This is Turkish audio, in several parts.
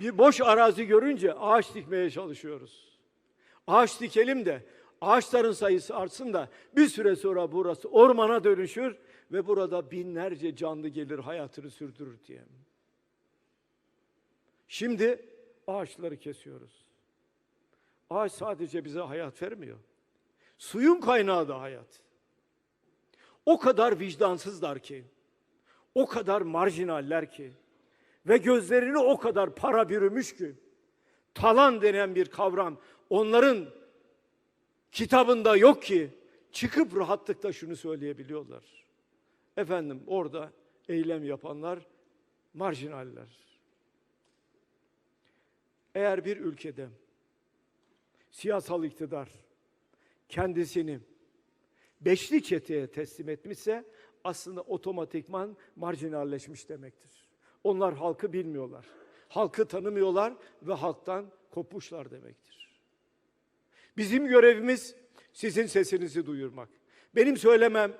Bir boş arazi görünce ağaç dikmeye çalışıyoruz. Ağaç dikelim de ağaçların sayısı artsın da bir süre sonra burası ormana dönüşür ve burada binlerce canlı gelir hayatını sürdürür diye. Şimdi ağaçları kesiyoruz. Ağaç sadece bize hayat vermiyor. Suyun kaynağı da hayat. O kadar vicdansızlar ki, o kadar marjinaller ki ve gözlerini o kadar para bürümüş ki, talan denen bir kavram onların kitabında yok ki çıkıp rahatlıkla şunu söyleyebiliyorlar. Efendim orada eylem yapanlar marjinaller. Eğer bir ülkede siyasal iktidar kendisini beşli çeteye teslim etmişse aslında otomatikman marjinalleşmiş demektir. Onlar halkı bilmiyorlar. Halkı tanımıyorlar ve halktan kopmuşlar demektir. Bizim görevimiz sizin sesinizi duyurmak. Benim söylemem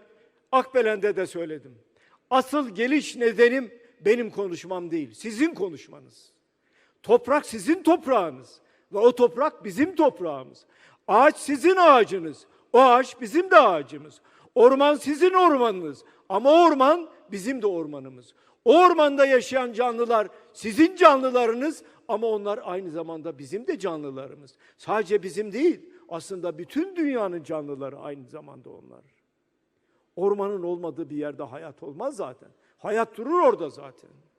Akbelen'de de söyledim. Asıl geliş nedenim benim konuşmam değil, sizin konuşmanız. Toprak sizin toprağınız ve o toprak bizim toprağımız. Ağaç sizin ağacınız, o ağaç bizim de ağacımız. Orman sizin ormanınız ama orman bizim de ormanımız. O ormanda yaşayan canlılar sizin canlılarınız ama onlar aynı zamanda bizim de canlılarımız. Sadece bizim değil, aslında bütün dünyanın canlıları aynı zamanda onlar. Ormanın olmadığı bir yerde hayat olmaz zaten. Hayat durur orada zaten.